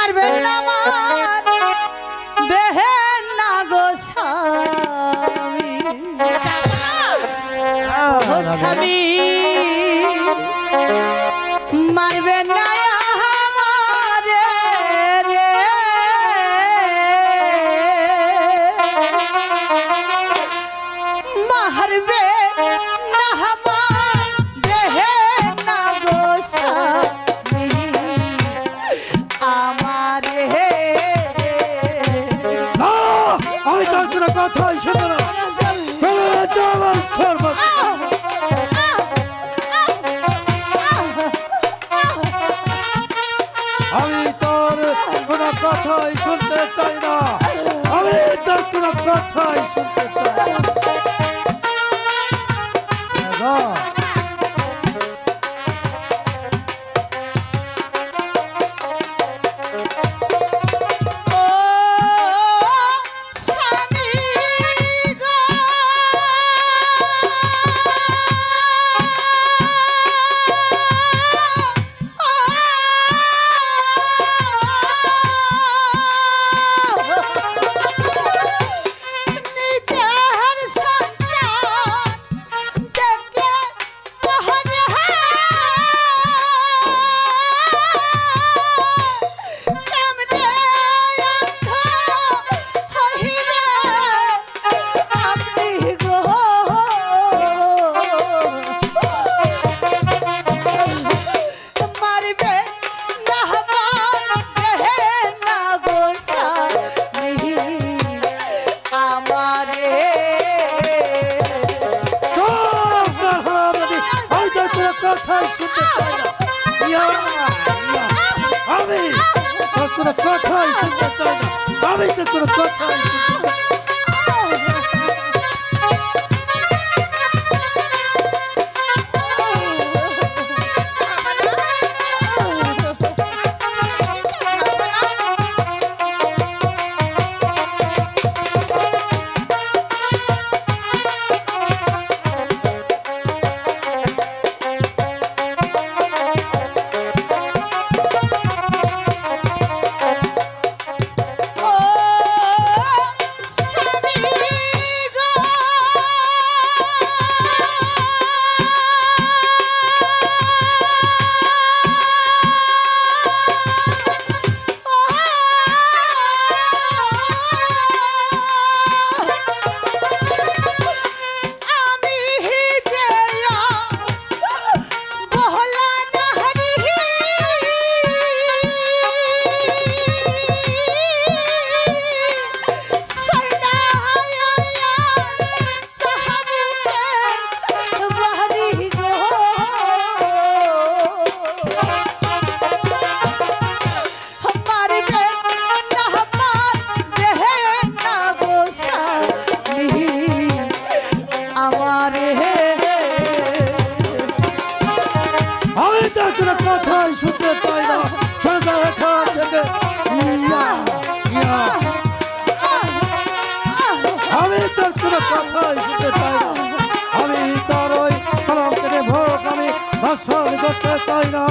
পারবেন না আমার। দেহেন না গো স্বামী। স্বামী মারবেন না কোনো কথাই শুনতে চাই না। আমি তো কোনো কথাই শুনতে তোর কোনো কথাই আমি তোর ওই কলঙ্কের ভোগ আমি দর্শন করতে চাই না।